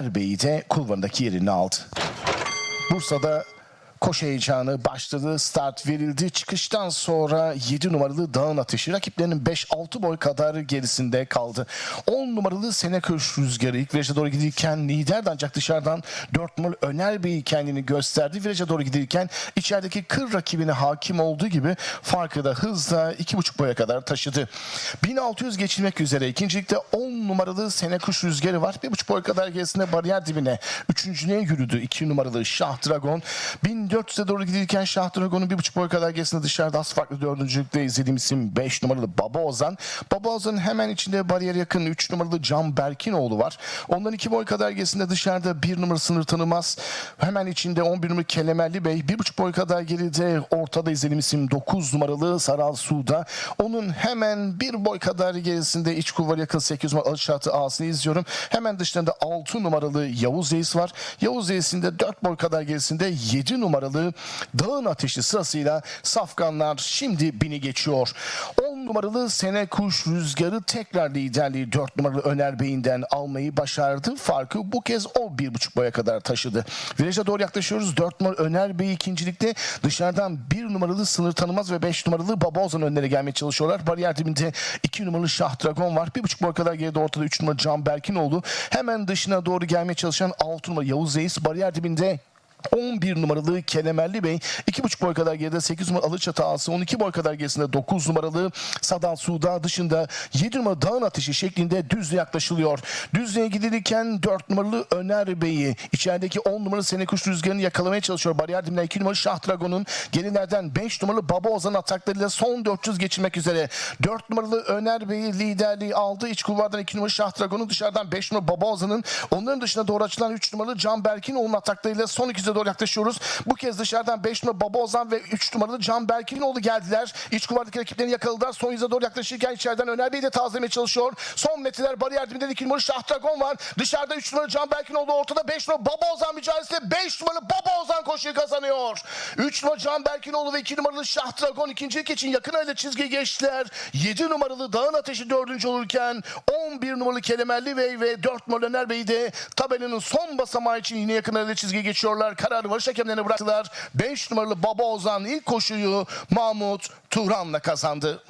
Bey'i de kulvarındaki yerini aldı. Bursa'da koşu heyecanı başladı. Start verildi. Çıkıştan sonra 7 numaralı Dağın Ateşi rakiplerinin 5-6 boy kadar gerisinde kaldı. 10 numaralı Seneköş Rüzgarı ilk viraja doğru giderken liderdi ancak dışarıdan 4 numaralı Öner Bey kendini gösterdi. Viraja doğru giderken içerideki kır rakibine hakim olduğu gibi farkı da hızla 2,5 boya kadar taşıdı. 1600 geçilmek üzere ikincilikte 10 numaralı Seneköş Rüzgarı var. 1,5 boy kadar gerisinde bariyer dibine. Üçüncülüğe yürüdü 2 numaralı Şah Dragon. 1400'e doğru giderken Şah Dragon'un bir buçuk boy kadar gerisinde dışarıda az farklı dördüncülükte izlediğim isim 5 numaralı Baba Ozan. Baba Ozan'ın hemen içinde bariyer yakın 3 numaralı Can Berkinoğlu var. Ondan 2 boy kadar gerisinde dışarıda 1 numara sınır tanımaz. Hemen içinde 11 numaralı Kelemerli Bey. bir buçuk boy kadar geride ortada izlediğim isim 9 numaralı Saral Su'da. Onun hemen bir boy kadar gerisinde iç kulvar yakın 8 numaralı Alışatı Ağası'nı izliyorum. Hemen dışlarında 6 numaralı Yavuz Reis var. Yavuz Reis'in de 4 boy kadar gerisinde 7 numaralı Dağın Ateşi sırasıyla Safganlar şimdi bini geçiyor. 10 numaralı Sene Kuş Rüzgarı tekrar liderliği 4 numaralı Öner Bey'inden almayı başardı. Farkı bu kez o 1,5 boya kadar taşıdı. Viraja doğru yaklaşıyoruz. 4 numaralı Öner Bey ikincilikte dışarıdan 1 numaralı Sınır Tanımaz ve 5 numaralı Baba Ozan önlere gelmeye çalışıyorlar. Bariyer dibinde 2 numaralı Şah Dragon var. 1,5 boy kadar geride ortada 3 numaralı Can Berkinoğlu. Hemen dışına doğru gelmeye çalışan 6 numaralı Yavuz Reis. Bariyer dibinde 11 numaralı Kelemerli Bey 2,5 boy kadar geride 8 numaralı Alıçatı Ağası 12 boy kadar gerisinde 9 numaralı Sadal Suda dışında 7 numaralı Dağın Ateşi şeklinde düzle yaklaşılıyor. Düzlüğe gidilirken 4 numaralı Öner Bey'i içerideki 10 numaralı Senekuş Rüzgarı'nı yakalamaya çalışıyor. Bariyer dibine 2 numaralı Şah Dragon'un gerilerden 5 numaralı Baba Ozan ataklarıyla son 400 geçirmek üzere. 4 numaralı Öner Bey'i liderliği aldı. İç kulvardan 2 numaralı Şah Dragon'un dışarıdan 5 numaralı Baba Ozan'ın onların dışına doğru açılan 3 numaralı Can Berkinoğlu'nun ataklarıyla son 200'e doğru yaklaşıyoruz. Bu kez dışarıdan 5 numaralı Baba Ozan ve 3 numaralı Can Berkinoğlu geldiler. İç kuvardaki rakiplerini yakaladılar. Son yüze doğru yaklaşırken içeriden Öner Bey de tazelemeye çalışıyor. Son metreler bariyer dibinde 2 numaralı Şah Dragon var. Dışarıda 3 numaralı Can Berkinoğlu ortada 5 numaralı Baba Ozan mücadelesinde 5 numaralı Baba Ozan koşuyu kazanıyor. 3 numaralı Can Berkinoğlu ve 2 numaralı Şah Dragon ikincilik için yakın ayla çizgiyi geçtiler. 7 numaralı Dağın Ateşi dördüncü olurken 11 numaralı Kelemerli Bey ve 4 numaralı Öner Bey de tabelanın son basamağı için yine yakın ayla çizgiyi geçiyorlar. Kararı varış hakemlerine bıraktılar. 5 numaralı Baba Ozan ilk koşuyu Mahmut Turan'la kazandı.